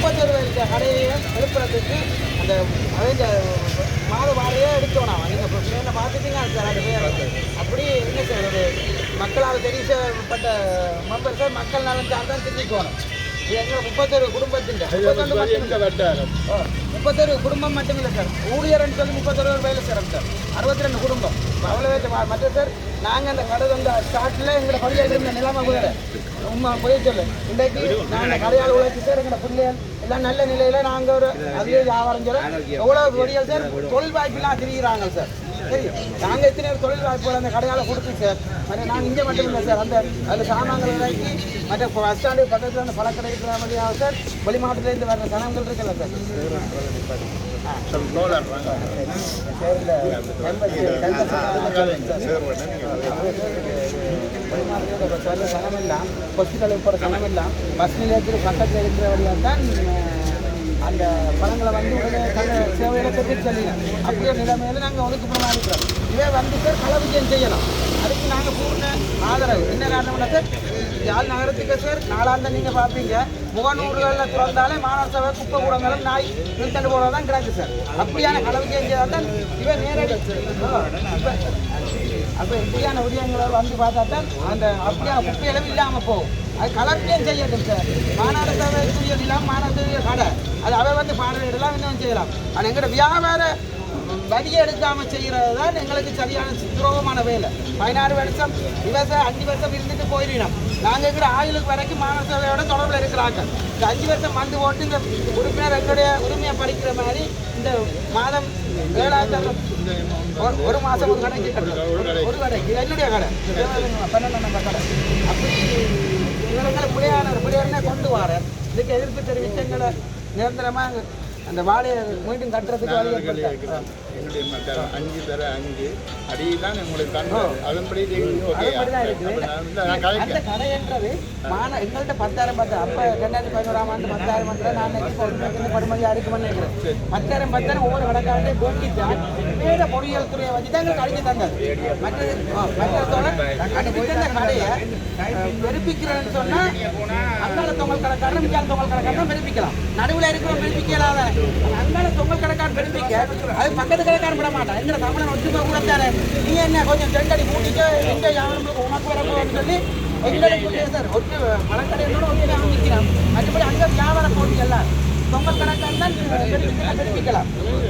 முப்பத்தொரு வயசு கடையை எழுப்புறதுக்கு அந்த அவங்க மாத வாரையே எடுத்தோம் நான் நீங்கள் இப்போ பிள்ளைங்க பார்த்துட்டீங்க சார்? அது பேர் அப்படி என்ன சார் ஒரு மக்களால் தெரிவிக்கப்பட்ட மெம்பர் சார் மக்கள் நலன் சார் தான் முப்பத்தொரு குடும்பத்தின் முப்பத்தொரு குடும்பம் மட்டும் இல்லை சார். ஊழியர்னு சொல்லி முப்பத்தொரு வேலை சார். அறுபத்தி ரெண்டு குடும்பம் அவ்வளோ மற்ற சார் நாங்கள் அந்த கடை வந்து எங்களை படியாக இருந்த நிலைமை வேறு உண்மை போய் சொல்லு. இன்றைக்கு நாங்கள் கடையால் உழைச்சி சார் எங்களை பிள்ளைகள் எல்லாம் நல்ல நிலையில் நாங்கள் ஒரு அதுலேயே வியாபாரம் செய்கிறோம் எவ்வளோ வழிகள் சார்? தொழில் வாய்ப்பெல்லாம் திரிகிறாங்க சரி. நாங்கள் எத்தனை தொழில் வாய்ப்புகள் அந்த கடையால் கொடுத்து சார் மற்ற நாங்கள் இங்கே மட்டும் இல்லை சார். அந்த அந்த சாமான்கள் இறக்கி மற்ற பஸ் ஸ்டாண்டு பக்கத்தில் அந்த பழக்கடை இருக்கிற மாதிரியாக சார். வெளி மாவட்டத்துலேருந்து வர்ற சனங்கள் இருக்குல்ல சார். சரில சொல்ல சனமெல்லாம் ஹாஸ்பிட்டலுக்கு போகிற சனமெல்லாம் பஸ் நிலையத்துக்கு பக்கத்தில் இருக்கிற வழியாக தான் அந்த பழங்களை வந்து உடனே கல சேவையில பெற்று செல்லலாம் அப்படியே நிலைமையில நாங்கள் ஒதுக்குப்புறமா இருக்கிறோம். இதே வந்து சார் களவிஜயம் செய்யலாம். அதுக்கு நாங்கள் பூர்ண ஆதரவு. என்ன காரணம்னா சார்? யாழ் நகரத்துக்கு சார் நாளாந்த நீங்கள் பார்ப்பீங்க. முகநூறுகளில் திறந்தாலே மாணவர் சபை குப்பை கூடங்களும் நாய் நிறுத்தண்டு போல தான் கிடக்கு சார். அப்படியான களவிஜயம் செய்தால் தான் இவன் நேரடி அப்போ இப்படியான உரியங்களை வந்து பார்த்தா தான் அந்த அப்படியான குப்பைகளும் இல்லாமல் போகும். அது கலர்ச்சியம் செய்யட்டும் சார். மாநாடு சபைக்குரிய இல்லாமல் மாநாடு கடை. அது அவை வந்து பார்வையிடலாம் இன்னும் செய்யலாம். ஆனால் எங்களோட வியாபார வரியை எடுக்காம செய்கிறது தான் எங்களுக்கு சரியான துரோகமான வேலை. பதினாறு வருஷம் விவசாயம் அஞ்சு வருஷம் இருந்துட்டு போயிடணும். நாங்கள் இருக்கிற ஆயுளுக்கு வரைக்கும் மாணவ சபையோட தொடர்பில் இருக்கிறாங்க. இந்த அஞ்சு வருஷம் வந்து போட்டு இந்த உறுப்பினர் எங்களுடைய உரிமையை படிக்கிற மாதிரி இந்த மாதம் ஏழாயிரத்தி ஒரு- ஒரு மாதம் ஒரு கடைக்கு ஒரு கடைக்கு. இது என்னுடைய கடை. பன்னெண்டு நம்பர் கடை. அப்படி இவங்களை பிள்ளையாளர் பிள்ளையாரனே கொண்டு வர இதுக்கு எதிர்ப்பு தெரிவித்து எங்களை Déjate la manga. அந்த வாழையை மீண்டும் கட்டுறதுக்கு வழி என்னுடைய மற்ற அஞ்சு தர அஞ்சு. அடிதான் உங்களுக்கு தந்தது அதன்படி ஓகே அதுபடிதான் இருக்குது. நான் அந்த கடைன்றது மான எங்கள்கிட்ட பத்தாயிரம் பத்து அப்போ ரெண்டாயிரத்தி பதினோராம் ஆண்டு பத்தாயிரம் வந்து நான் பொறுமைக்கு படுமதியாக இருக்குமென்னு நினைக்கிறேன். பத்தாயிரம் பத்தாயிரம் ஒவ்வொரு கடைக்காரட்டையும் போட்டித்தான் வேற பொறியியல் துறையை வச்சு தான் எங்களுக்கு அழிஞ்சு தந்தது. மற்ற மற்றதோட அனுப்பிட்டு அந்த கடையை வெறுப்பிக்கிறேன்னு சொன்னால் அங்கால தொங்கல் கடைக்காரன் மிஞ்சால தொங்கல் கடைக்காரன் வெறுப்பிக்கலாம் நடுவில் இருக்கிற வெறுப்பிக்கலாத அங்கால தொங்கல் கடைக்காரன் வெறுப்பிக்க அது பக்கத்து கடைக்காரன் விட மாட்டான் எங்களை தமிழன் ஒத்துக்க கூட தாரு நீ என்ன கொஞ்சம் ரெண்டடி கூட்டிட்டு எங்க யாரும் உனக்கு வரப்போன்னு சொல்லி எங்களுக்கு சார் ஒட்டு பழக்கடையோட மற்றபடி அங்கே வியாபார போட்டி எல்லாம் தொங்கல் கணக்கான் தான் பெருப்பிக்கலாம்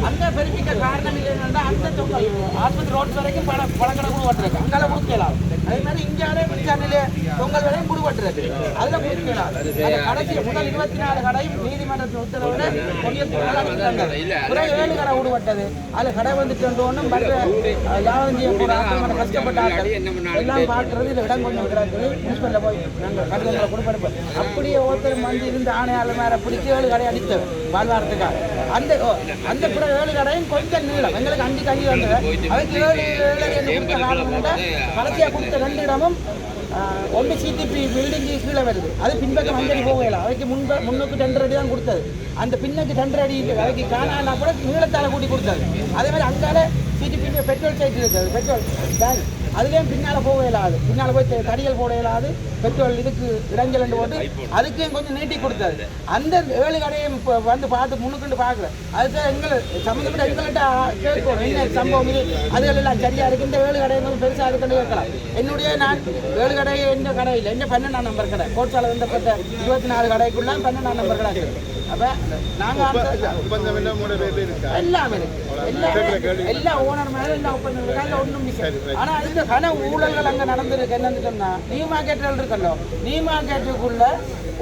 அந்த பெருப்பிக்க காரணம் என்னன்னா அந்த தொங்கல் ஆஸ்பத்திரி ரோட் வரைக்கும் பல பழக்கடை கூட ஓட்டுறது அங்கால கொடுக்கலாம் அதே மாதிரி இந்தியாவிலே பிடிச்சாண்டிலே பொங்கல் வரையும் குடு ஓட்டுறது அதில் கொடுக்கலாம் அந்த கடைசி முதல் இருபத்தி நாலு கடையும் நீதிமன்றத்தில் ஏழு கடை விடுபட்டது அதில் கடை வந்துட்டு ஒன்றும் மற்ற கஷ்டப்பட்ட ஆட்கள் எல்லாம் பார்க்கறது இடம் முனிசிபலில் போய் நாங்கள் கொடுப்போம். அப்படியே ஒருத்தர் வந்து இருந்து ஆணையாளர் மேலே பிடிச்சி ஏழு கடை அடித்தது வாழ்வாரத்துக்காக அந்த அந்த பிற ஏழு கடையும் கொஞ்சம் நீளம். எங்களுக்கு அஞ்சு கஞ்சி வந்தது அதுக்கு ஏழு ஏழு என்று கொடுத்த காரணம் கடைசியாக கொடுத்த ரெண்டு இடமும் ஒன்று சிடிபி பில்டிங்கு கீழே வருது. அது பின்பக்கம் அஞ்சடி போகல அவைக்கு முன்பு முன்னுக்கு டெண்டர் அடி தான் கொடுத்தது. அந்த பின்னுக்கு டெண்டர் அடி அவைக்கு அதுக்கு காணானா கூட நீளத்தால் கூட்டி கொடுத்தது. அதே மாதிரி அங்கால சிடிபி பெட்ரோல் சைட் இருக்குது. பெட்ரோல் பேங்க் அதுலேயும் பின்னால் போக இயலாது. பின்னால் போய் தடிகள் போட இயலாது. பெட்ரோல் இதுக்கு இடைஞ்சல் போட்டு அதுக்கும் கொஞ்சம் நீட்டி கொடுத்தாரு அந்த ஏழு கடையும் இப்போ வந்து பார்த்து முன்னுக்குண்டு பார்க்கல. அதுக்கு எங்களை சம்மந்தப்பட்ட எங்கள்கிட்ட கேட்கணும். என்ன சம்பவம் இது? அதுகள் எல்லாம் சரியா இருக்கு. இந்த ஏழு கடையை கொஞ்சம் பெருசாக இருக்குன்னு கேட்கலாம் என்னுடைய நான் ஏழு கடை எந்த கடை இல்லை. என்ன பன்னெண்டாம் நம்பர் கடை? கோட்சால வந்தப்பட்ட இருபத்தி நாலு கடைக்குள்ள பன்னெண்டாம் நம்பர் கடை எல்லாம் இருக்கா. எல்லா ஓனர் மேல எல்லாம் ஒப்பந்தம் இருக்கு அதுல ஒண்ணும் ஆனா இந்த கன ஊழல்கள் அங்க நடந்திருக்கு. என்னன்னு சொன்னா நியூ மார்க்கெட்ல இருக்கല്ലോ நியூ மார்க்கெட்டுக்குள்ள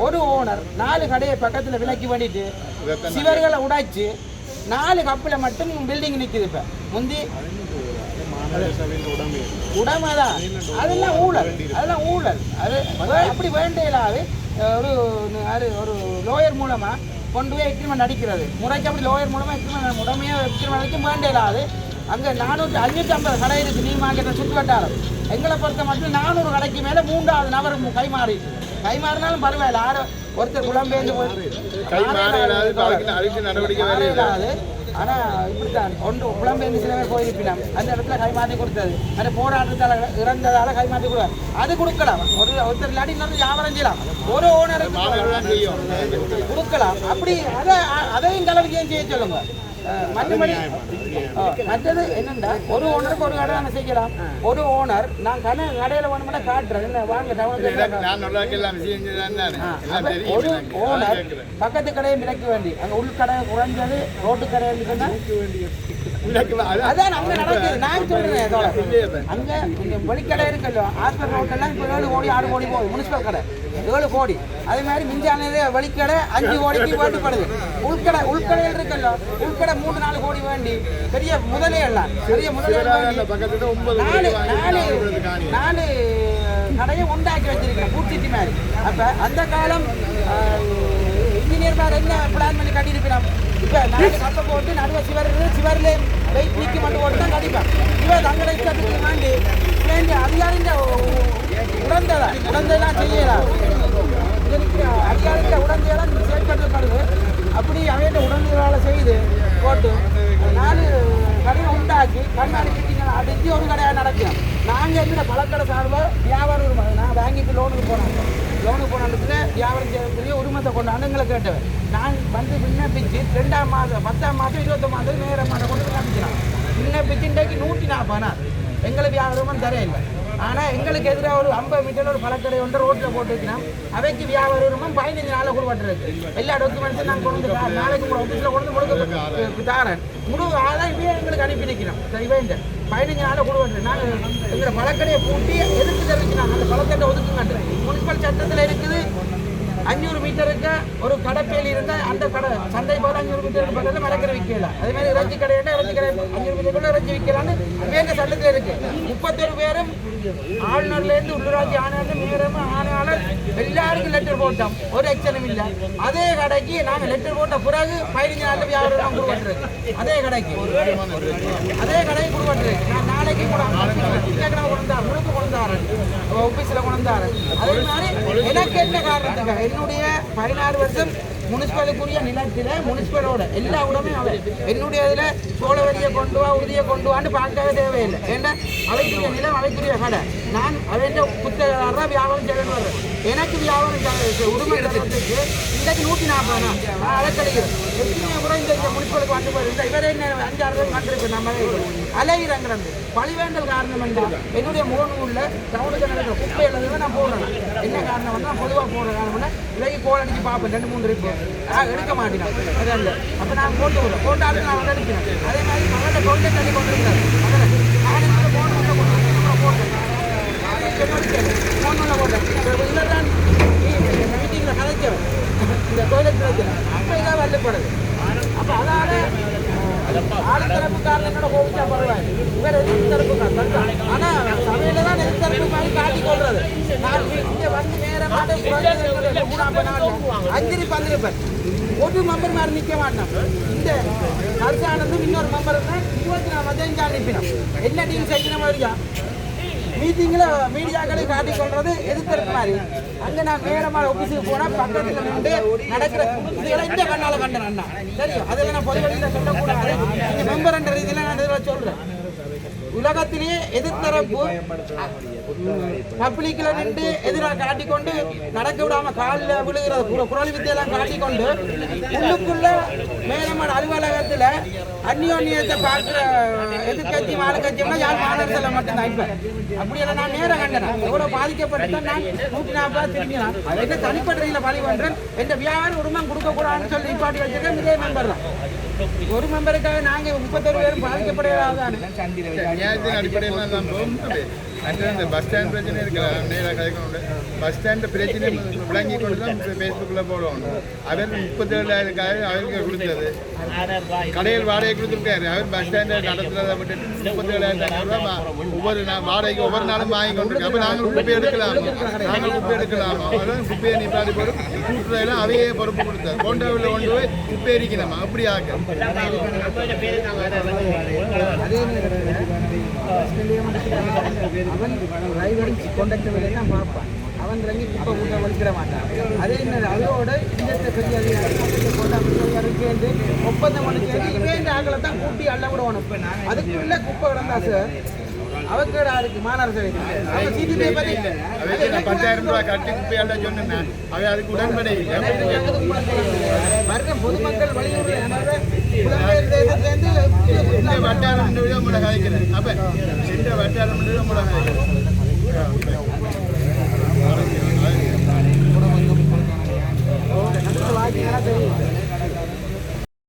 ஒரு ஓனர் நாலு கடையை பக்கத்துல விலக்கி பண்ணிட்டு சிவர்களை உடைச்சு நாலு கப்பில் மட்டும் பில்டிங் நிக்குது இப்ப. முந்தி உடமைதான். அதெல்லாம் ஊழல். அதெல்லாம் ஊழல். அது அப்படி வேண்டியலாது ஒரு ஒரு லோயர் மூலமா கொண்டு போய் எக்ரிமெண்ட் அடிக்கிறது முறைக்கு அப்படி லோயர் மூலமா எக்ரிமெண்ட் உடமையாக எக்ரிமெண்ட் அடிக்க வேண்டியலாது அங்கே நானூற்றி அஞ்சூற்றி ஐம்பது கடை இருக்குது நீ மார்க்கெட்டை சுற்று வட்டாரம். எங்களை பொறுத்த மட்டும் நானூறு கடைக்கு மேலே மூன்றாவது நபர் கை மாறி கை மாறினாலும் பரவாயில்ல. ஆறு ஒருத்தர் புலம்பெயர்ந்து போய் நடவடிக்கை வேற இல்லை. மாறிடாது. ஆனா இப்படித்தான். ஒன்று புலம்பெயர்ந்து சில பேர் போயிருப்பினாம் அந்த இடத்துல கைமாற்றி கொடுத்தது. அந்த போராட்டத்தால இறந்ததால கைமாற்றி கொடுவார் அது கொடுக்கலாம். ஒரு ஒருத்தர் இல்லாட்டி இன்னொரு வியாபாரம் செய்யலாம். ஒரு ஓனருக்கு கொடுக்கலாம். அப்படி அதை அதையும் ஏன் செய்ய சொல்லுங்க? மற்றபடி மற்றது என்னண்டா? ஒரு ஓனருக்கு ஒரு கடை தானே செய்யலாம். ஒரு ஓனர் நான் கடை கடையில் வேணும்னா காட்டுறேன். வாங்க ஒரு. ஓனர். பக்கத்து கடையை விலக்க வேண்டி அங்க உள்கடை குறைஞ்சது ரோட்டு கடை விளக்கலாம். அதான். அங்க நடக்குது. நான் சொல்றேன். அங்க இங்க வெளிக்கடை இருக்குல்ல ஹாஸ்பிட்டல் ரோட்டெல்லாம் இப்போ ஏழு கோடி ஆறு கோடி போகுது முனிசிபல் கடை. ஏழு கோடி. அதே மாதிரி மிஞ்சான வெளிக்கடை அஞ்சு கோடிக்கு வேண்டிப்படுது உள்கடை உள்கடையில் இருக்குல்ல உள்கடை மூணு நாலு கோடி வேண்டி. பெரிய முதலே எல்லாம் பெரிய முதலே நாலு நாலு. நாலு கடையை உண்டாக்கி வச்சிருக்கிறேன் பூச்சிட்டி மாதிரி அப்ப அந்த காலம் இன்ஜினியர் என்ன பிளான் பண்ணி கட்டியிருக்கிறோம் இப்ப நாலு கப்பை போட்டு நடுவ சிவர் சிவர்ல வெயிட் நிக்கி மட்டும் போட்டு தான் கட்டிப்பேன் இவன் தங்கட இஷ்டத்துக்கு வேண்டி வேண்டி அதிகாரிந்த உடந்ததா உடந்தெல்லாம் செய்யலாம் இதற்கு அதிகாரித்த உடந்தையெல்லாம் செயல்படுத்தப்படுது அப்படி அவையிட்ட உடந்தையால செய்து போட்டு நாலு கடையை உண்டாக்கி கண்ணாடி கிட்டிங்களை அடிச்சு ஒரு கடையாக நடக்கும். நாங்கள் இருக்கிற பழக்கடை சார்பாக வியாபாரம் நான் பேங்குக்கு லோனுக்கு போனாங்க லோனுக்கு போன இடத்துல வியாபாரம் செய்யக்கூடிய உரிமத்தை கொண்டாந்து எங்களை கேட்டவன். நான் வந்து விண்ணப்பிச்சு ரெண்டாம் மாதம் பத்தாம் மாதம் இருபத்தொம் மாதம் நேரம் மாதம் கொண்டு விண்ணப்பிக்கிறான். விண்ணப்பிச்சு இன்றைக்கு நூற்றி நாற்பது நாள் எங்களுக்கு வியாபாரமும் தரையில்லை. ஆனால் எங்களுக்கு எதிராக ஒரு ஐம்பது மீட்டர் ஒரு பழக்கடை ஒன்று ரோட்டில் போட்டு வைக்கிறோம் அவைக்கு வியாபாரமும் பதினஞ்சு நாளில் கொடுப்பட்டுருக்கு எல்லா டாக்குமெண்ட்ஸும் நாங்கள் கொண்டு நாளைக்கு ஆஃபீஸில் கொண்டு கொடுக்க தாரேன். முழு ஆதாரம் இவே எங்களுக்கு அனுப்பி நிற்கிறோம் இவன் பதினஞ்சு நாளில் கொடுப்பட்டு நாங்கள் எங்களை பழக்கடையை பூட்டி எதிர்ப்பு தெரிவிக்கிறோம் அந்த பழக்கட்டை ஒதுக்குங்க முனிசிபல் சட்டத்தில் இருக்குது. அஞ்சூறு மீட்டருக்கு ஒரு கடைப்பேலி இருந்தால் அந்த கடை சந்தை போல அஞ்சூறு மீட்டருக்கு பக்கத்தில் மலக்கடை விற்கலாம். அதே மாதிரி இறைச்சி கடை இருந்தால் இறைச்சி கடை அஞ்சூறு மீட்டருக்குள்ள இறைச்சி விற்கலான்னு வேண்டிய சட்டத்தில் இருக்கு. முப்பத்தொரு பேரும் ஆளுநர்லேருந்து உள்ளூராட்சி ஆணையர்லேருந்து மேயரும் ஆணையாளர் எல்லாருக்கும் லெட்டர் போட்டோம். ஒரு எக்ஸனும் இல்லை. அதே கடைக்கு நாங்கள் லெட்டர் போட்ட பிறகு பதினஞ்சு நாளில் வியாபாரம் கொடுப்பட்டுருக்கு அதே கடைக்கு. அதே கடைக்கு கொடுப்பட்டுருக்கு நான் நாளைக்கு கூட திங்கக்கிழமை கொண்டாரு முழுக்க கொண்டாரு ஆஃபீஸில் கொண்டாரு அதே மாதிரி எனக்கு என்ன காரணத்துக்கு? என்னுடைய பதினாறு வருஷம் முனிசிபலுக்குரிய நிலத்தில் முனிசிபலோட எல்லா உடமே அவர். என்னுடைய இதில் சோழ வரியை கொண்டு வா உறுதியை கொண்டு வான்னு பார்க்கவே தேவையில்லை. ஏன்னா அவைக்குரிய நிலம் அவைக்குரிய கடை. நான் அவன் புத்தகராக வியாபாரம் வர்றேன். எனக்கு வியாபாரம் உரிமை தரத்துக்கு இன்றைக்கு நூற்றி நாற்பது நான் அலைக்கழிக்கிறேன். எத்தனையோ முறை இந்த முனிசிபலுக்கு வந்து போயிருந்தா இவரே என்ன அஞ்சாறு பேர் கண்டிருப்பேன் நம்ம அலைகிறாங்கிறது பழிவேண்டல் காரணம் என்ன என்னுடைய முகநூலில் டவுனுக்கு நடக்கிற குப்பை எழுதுவே நான் போடுறேன். என்ன காரணம் வந்து நான் பொதுவாக போடுற காரணம்னா விலைக்கு கோல் அடிச்சு பார்ப்பேன் ரெண்டு மூணு இருக்கு. நான் எடுக்க மாட்டேன். அது அல்ல. அப்போ நான் போட்டு விடுறேன். போட்டு ஆளுக்கு நான் வந்து எடுக்கிறேன். அதே மாதிரி மகளை கொண்டு தள்ளி கொண்டு இருக்கிறேன் மகளை நான் ஃபோன் பண்ண போட்டேன் ஃபோன் பண்ண போட்டேன் இதில் தான் மீட்டிங்கில் கதைச்சவன் இந்த டொய்லெட் அப்போ இதான் வரப்படுது அப்போ அதால ஆளுத்தரப்புக்காரனோட கோபிச்சா பரவாயில்லை இவர் எதிர்த்தரப்புக்காரன் ஆனா சபையில தான் எதிர்த்தரப்பு மாதிரி காட்டி கொள்றது நான் இங்க வந்து நேரமாக மூணாம் அஞ்சு பந்திருப்பேன் ஒரு மெம்பர் மாதிரி நிற்க மாட்டோம் இந்த கல்சானதும் இன்னொரு மெம்பர் இருபத்தி நாலு மதியம் அனுப்பினோம் என்ன டீம் செய்யணும் வரியா மீட்டிங்கில் மீடியாக்களை காட்டிக் கொள்றது மாதிரி. அங்கே நான் நேரமாக ஆஃபீஸுக்கு போனால் பக்கத்தில் நின்று நடக்கிற இதெல்லாம் இந்த கண்ணால் கண்டேன் அண்ணா. தெரியும் அதெல்லாம் நான் பொதுவெளியில் சொல்லக்கூடாது. நீங்கள் மெம்பர் என்ற ரீதியில் நான் இதில் சொல்கிறேன் உலகத்திலேயே எதிர்த்தரப்பு பப்ளிக்ல நின்று எதிராக காட்டிக்கொண்டு நடக்க விடாம காலில் விழுகிற குர- குரல் காட்டி காட்டிக்கொண்டு உள்ளுக்குள்ள மேலமான அலுவலகத்துல அந்யோன்யத்தை பார்க்கிற எதிர்கட்சி ஆளுங்கட்சியெல்லாம் யார் மாநகரத்தில் மட்டும்தான் இப்ப. அப்படியெல்லாம் நான் நேரம் கண்டனேன் எவ்வளவு பாதிக்கப்பட்டு நான் நூற்றி நாற்பது திரும்பினான். என்ன தனிப்பட்ட பழி பண்றேன்? எந்த வியாபாரம் உரிமம் கொடுக்க கூடாதுன்னு சொல்லி நிப்பாட்டி வச்சிருக்கேன். இதே மெம்பர் தான். ஒரு மெம்பருக்காக நாங்கள் முப்பத்தொரு பேரும் பாதிக்கப்படையாதானே அடிப்படையில் தான் போகும் அந்த பஸ் ஸ்டாண்ட் பிரச்சனை இருக்கிற நேராக கதைக்கணும் பஸ் ஸ்டாண்ட் பிரச்சனை விளங்கி கொண்டு தான் ஃபேஸ்புக்கில் போடுவோம் அவர் முப்பத்தேழாயிரக்காக அவருக்கு கொடுத்தது. கடையில் வாடகை கொடுத்துருக்காரு. அவர் பஸ் ஸ்டாண்டை நடத்துறதை விட்டுட்டு முப்பத்தேழாயிரத்தி ஒவ்வொரு நாள் வாடகைக்கு ஒவ்வொரு நாளும் வாங்கி கொண்டிருக்கோம் அப்போ நாங்கள் குப்பை எடுக்கலாம்? நாங்கள் குப்பை எடுக்கலாம்? அதான் குப்பையை நிப்பாடி போடும் கூட்டுறதெல்லாம் அவையே பொறுப்பு கொடுத்தாரு. கொண்டவில் கொண்டு போய் குப்பை எரிக்கணுமா? அப்படி ஆக்க அதே அவன் டிரைவரும் கொண்டக்டர் வேலையை தான் பார்ப்பான் அவன் இறங்கி குப்பை கூட்ட வலிக்கிற மாட்டான் அதே நேரம் அதோட இந்த பெரிய அதிகாரி வந்து அமைச்சர் இருக்கேன் ஒப்பந்தம் பண்ணி சேர்ந்து இவன் இந்த ஆக்களை தான் கூட்டி அள்ள விடணும் அதுக்குள்ள குப்பை கிடந்தா சார் அவக்கடாருக்கு மாநகர சபை பத்தாயிரம் ரூபாய் கட்டி குப்பையால சொன்னேன் அவை அதுக்கு உடன்படை மரணம் பொதுமக்கள் வலியுறுத்தி வட்டாரம் உங்களை கதைக்கிறேன் அப்ப சென்ற வட்டாரம் உங்களை கதைக்கிறேன்